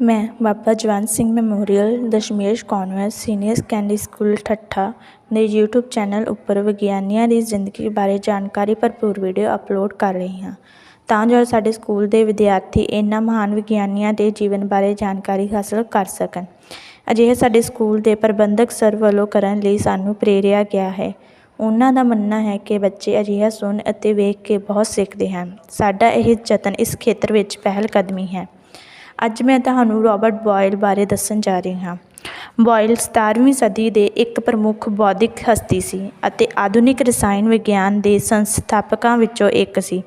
ਮੈਂ Baba Jawant Singh memorial, Dashmesh convent senior secondary school Thatha ਦੇ YouTube channel ਉੱਪਰ ਵਿਗਿਆਨੀਆਂ ਦੀ ਜ਼ਿੰਦਗੀ ਬਾਰੇ ਜਾਣਕਾਰੀ ਭਰਪੂਰ ਵੀਡੀਓ ਅਪਲੋਡ ਕਰ ਰਹੀ ਹਾਂ। ਤਾਂ ਜੋ ਸਾਡੇ ਸਕੂਲ ਦੇ ਵਿਦਿਆਰਥੀ ਇਹਨਾਂ ਮਹਾਨ ਵਿਗਿਆਨੀਆਂ ਦੇ ਜੀਵਨ ਬਾਰੇ ਜਾਣਕਾਰੀ ਹਾਸਲ ਕਰ ਸਕਣ। ਅਜਿਹੇ ਸਾਡੇ ਸਕੂਲ ਦੇ ਪ੍ਰਬੰਧਕ ਸਰ ਵੱਲੋਂ ਕਰਨ ਲਈ ਸਾਨੂੰ ਪ੍ਰੇਰਿਆ ਗਿਆ ਹੈ। ਉਹਨਾਂ ਦਾ ਮੰਨਣਾ ਹੈ ਕਿ ਬੱਚੇ ਅਜਿਹਾ ਸੁਣ ਅਤੇ ਵੇਖ ਕੇ ਬਹੁਤ ਸਿੱਖਦੇ ਹਨ। ਸਾਡਾ ਇਹ ਯਤਨ ਇਸ ਖੇਤਰ ਵਿੱਚ ਪਹਿਲ ਕਦਮੀ ਹੈ। ਅੱਜ ਮੈਂ ਤੁਹਾਨੂੰ ਰਾਬਰਟ ਬੋਇਲ ਬਾਰੇ ਦੱਸਣ ਜਾ ਰਹੀ ਹਾਂ। ਬੋਇਲ 17ਵੀਂ ਸਦੀ ਦੇ ਇੱਕ ਪ੍ਰਮੁੱਖ ਬੌਧਿਕ ਹਸਤੀ ਸੀ ਅਤੇ ਆਧੁਨਿਕ ਰਸਾਇਣ ਵਿਗਿਆਨ ਦੇ ਸੰਸਥਾਪਕਾਂ ਵਿੱਚੋਂ ਇੱਕ ਸੀ।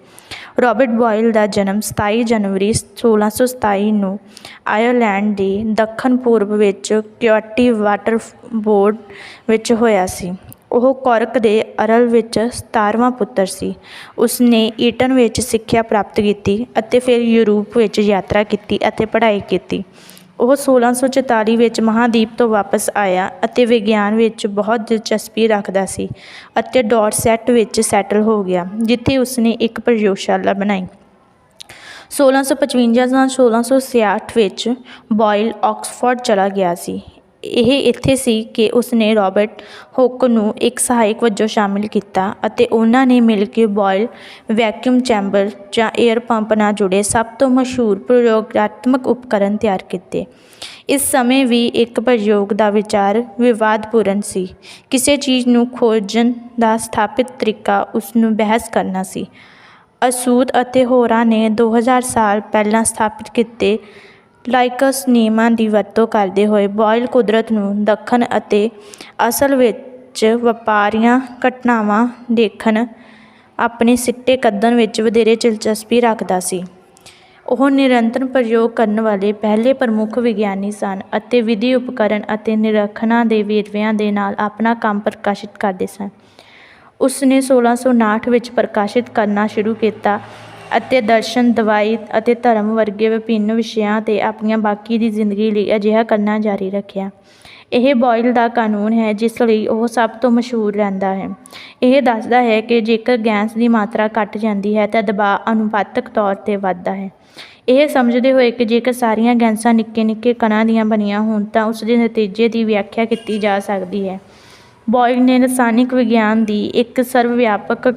ਰਾਬਰਟ ਬੋਇਲ ਦਾ ਜਨਮ 27 ਜਨਵਰੀ 1627 ਨੂੰ ਆਇਰਲੈਂਡ ਦੇ ਦੱਖਣ ਪੂਰਬ ਵਿੱਚ ਕਿਓਟੀ ਵਾਟਰ ਬੋਰਡ ਵਿੱਚ ਹੋਇਆ ਸੀ। ਉਹ ਕੌਰਕ ਦੇ ਅਰਲ ਵਿੱਚ 17ਵਾਂ ਪੁੱਤਰ ਸੀ। ਉਸ ਨੇ ਈਟਨ ਵਿੱਚ ਸਿੱਖਿਆ ਪ੍ਰਾਪਤ ਕੀਤੀ ਅਤੇ ਫਿਰ ਯੂਰਪ ਵਿੱਚ ਯਾਤਰਾ ਕੀਤੀ ਅਤੇ ਪੜ੍ਹਾਈ ਕੀਤੀ। ਉਹ 1644 ਵਿੱਚ ਮਹਾਦੀਪ ਤੋਂ ਵਾਪਸ ਆਇਆ ਅਤੇ ਵਿਗਿਆਨ ਵਿੱਚ ਬਹੁਤ ਦਿਲਚਸਪੀ ਰੱਖਦਾ ਸੀ ਅਤੇ ਡੌਰਸੈਟ ਵਿੱਚ ਸੈਟਲ ਹੋ ਗਿਆ, ਜਿੱਥੇ ਉਸਨੇ ਇੱਕ ਪ੍ਰਯੋਗਸ਼ਾਲਾ ਬਣਾਈ। 1655 ਜਾਂ 1666 ਵਿੱਚ ਬੋਇਲ ਆਕਸਫੋਰਡ ਚਲਾ ਗਿਆ ਸੀ। ਇਹ ਇੱਥੇ ਸੀ ਕਿ ਉਸਨੇ ਰਾਬਰਟ ਹੁੱਕ ਨੂੰ ਇੱਕ ਸਹਾਇਕ ਵਜੋਂ ਸ਼ਾਮਿਲ ਕੀਤਾ ਅਤੇ ਉਹਨਾਂ ਨੇ ਮਿਲ ਕੇ ਬੋਇਲ ਵੈਕਿਊਮ ਚੈਂਬਰ ਜਾਂ 에ਅਰ ਪੰਪ ਨਾਲ ਜੁੜੇ ਸਭ ਤੋਂ ਮਸ਼ਹੂਰ ਪ੍ਰਯੋਗਾਤਮਕ ਉਪਕਰਨ ਤਿਆਰ ਕੀਤੇ। ਇਸ ਸਮੇਂ ਵੀ ਇੱਕ ਪ੍ਰਯੋਗ ਦਾ ਵਿਚਾਰ ਵਿਵਾਦਪੂਰਨ ਸੀ। ਕਿਸੇ ਚੀਜ਼ ਨੂੰ ਖੋਜਣ ਦਾ ਸਥਾਪਿਤ ਤਰੀਕਾ ਉਸ ਨੂੰ ਬਹਿਸ ਕਰਨਾ ਸੀ। ਅਸੂਦ ਅਤੇ ਹੋਰਾਂ ਨੇ 2000 ਸਾਲ ਪਹਿਲਾਂ ਸਥਾਪਿਤ ਕੀਤੇ ਲਾਈਕਸ ਨਿਯਮਾਂ ਦੀ ਵਰਤੋਂ ਕਰਦੇ ਹੋਏ ਬੋਇਲ ਕੁਦਰਤ ਨੂੰ ਦੱਖਣ ਅਤੇ ਅਸਲ ਵਿੱਚ ਵਪਾਰੀਆਂ ਘਟਨਾਵਾਂ ਦੇਖਣ ਆਪਣੇ ਸਿੱਟੇ ਕੱਢਣ ਵਿੱਚ ਵਧੇਰੇ ਦਿਲਚਸਪੀ ਰੱਖਦਾ ਸੀ। ਉਹ ਨਿਰੰਤਰ ਪ੍ਰਯੋਗ ਕਰਨ ਵਾਲੇ ਪਹਿਲੇ ਪ੍ਰਮੁੱਖ ਵਿਗਿਆਨੀ ਸਨ ਅਤੇ ਵਿਧੀ ਉਪਕਰਣ ਅਤੇ ਨਿਰੀਖਣਾਂ ਦੇ ਵੇਰਵਿਆਂ ਦੇ ਨਾਲ ਆਪਣਾ ਕੰਮ ਪ੍ਰਕਾਸ਼ਿਤ ਕਰਦੇ ਸਨ। ਉਸ ਨੇ 1659 ਵਿੱਚ ਪ੍ਰਕਾਸ਼ਿਤ ਕਰਨਾ ਸ਼ੁਰੂ ਕੀਤਾ ਅਤੇ ਦਰਸ਼ਨ, ਦਵਾਈ ਅਤੇ ਧਰਮ ਵਰਗੇ ਵਿਭਿੰਨ ਵਿਸ਼ਿਆਂ 'ਤੇ ਆਪਣੀਆਂ ਬਾਕੀ ਦੀ ਜ਼ਿੰਦਗੀ ਲਈ ਅਜਿਹਾ ਕਰਨਾ ਜਾਰੀ ਰੱਖਿਆ। ਇਹ ਬੋਇਲ ਦਾ ਕਾਨੂੰਨ ਹੈ, ਜਿਸ ਲਈ ਉਹ ਸਭ ਤੋਂ ਮਸ਼ਹੂਰ ਰਹਿੰਦਾ ਹੈ। ਇਹ ਦੱਸਦਾ ਹੈ ਕਿ ਜੇਕਰ ਗੈਸ ਦੀ ਮਾਤਰਾ ਘਟ ਜਾਂਦੀ ਹੈ, ਤਾਂ ਦਬਾਅ ਅਨੁਪਾਤਕ ਤੌਰ 'ਤੇ ਵੱਧਦਾ ਹੈ। ਇਹ ਸਮਝਦੇ ਹੋਏ ਕਿ ਜੇਕਰ ਸਾਰੀਆਂ ਗੈਸਾਂ ਨਿੱਕੇ ਨਿੱਕੇ ਕਣਾਂ ਦੀਆਂ ਬਣੀਆਂ ਹੋਣ, ਤਾਂ ਉਸ ਦੇ ਨਤੀਜੇ ਦੀ ਵਿਆਖਿਆ ਕੀਤੀ ਜਾ ਸਕਦੀ ਹੈ। ਬੋਇਲ ਨੇ ਰਸਾਇਣਿਕ ਵਿਗਿਆਨ ਦੀ ਇੱਕ ਸਰਵ ਵਿਆਪਕ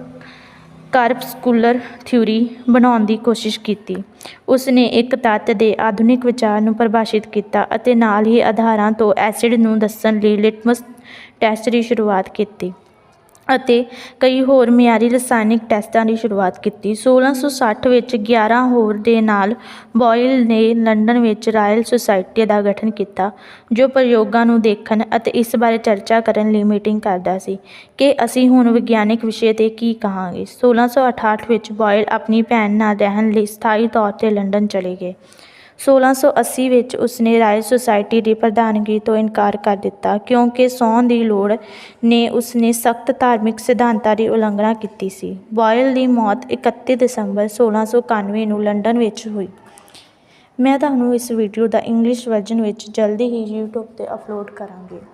ਕਾਰਪਸਕੂਲਰ ਥਿਊਰੀ ਬਣਾਉਣ ਦੀ ਕੋਸ਼ਿਸ਼ ਕੀਤੀ। ਉਸ ਨੇ ਇੱਕ ਤੱਤ ਦੇ ਆਧੁਨਿਕ ਵਿਚਾਰ ਨੂੰ ਪਰਿਭਾਸ਼ਿਤ ਕੀਤਾ ਅਤੇ ਨਾਲ ਹੀ ਆਧਾਰਾਂ ਤੋਂ ਐਸਿਡ ਨੂੰ ਦੱਸਣ ਲਈ ਲਿਟਮਸ ਟੈਸਟ ਦੀ ਸ਼ੁਰੂਆਤ ਕੀਤੀ। ਅਤੇ ਕਈ ਹੋਰ ਮਿਆਰੀ ਰਸਾਇਣਿਕ ਟੈਸਟਾਂ ਦੀ ਸ਼ੁਰੂਆਤ ਕੀਤੀ। 1660 ਵਿੱਚ 11 ਹੋਰ ਦੇ ਨਾਲ ਬੋਇਲ ਨੇ ਲੰਡਨ ਵਿੱਚ ਰਾਇਲ ਸੁਸਾਇਟੀ ਦਾ ਗਠਨ ਕੀਤਾ, ਜੋ ਪ੍ਰਯੋਗਾਂ ਨੂੰ ਦੇਖਣ ਅਤੇ ਇਸ ਬਾਰੇ ਚਰਚਾ ਕਰਨ ਲਈ ਮੀਟਿੰਗ ਕਰਦਾ ਸੀ ਕਿ ਅਸੀਂ ਹੁਣ ਵਿਗਿਆਨਕ ਵਿਸ਼ੇ 'ਤੇ ਕੀ ਕਹਾਂਗੇ। 1668 ਵਿੱਚ ਬੋਇਲ ਆਪਣੀ ਭੈਣ ਨਾਲ ਰਹਿਣ ਲਈ ਸਥਾਈ ਤੌਰ 'ਤੇ ਲੰਡਨ ਚਲੇ ਗਏ। 1680 ਵਿੱਚ ਉਸਨੇ ਰਾਇਲ ਸੁਸਾਇਟੀ ਦੀ ਪ੍ਰਧਾਨਗੀ ਤੋਂ ਇਨਕਾਰ ਕਰ ਦਿੱਤਾ, ਕਿਉਂਕਿ ਸਹੁੰ ਦੀ ਲੋੜ ਨੇ ਉਸਨੇ ਸਖਤ ਧਾਰਮਿਕ ਸਿਧਾਂਤਾਂ ਦੀ ਉਲੰਘਣਾ ਕੀਤੀ ਸੀ। ਬੋਇਲ ਦੀ ਮੌਤ 31 ਦਸੰਬਰ 1691 ਨੂੰ ਲੰਡਨ ਵਿੱਚ ਹੋਈ। ਮੈਂ ਤੁਹਾਨੂੰ ਇਸ ਵੀਡੀਓ ਦਾ ਇੰਗਲਿਸ਼ ਵਰਜ਼ਨ ਵਿੱਚ ਜਲਦੀ ਹੀ YouTube 'ਤੇ ਅਪਲੋਡ ਕਰਾਂਗੀ।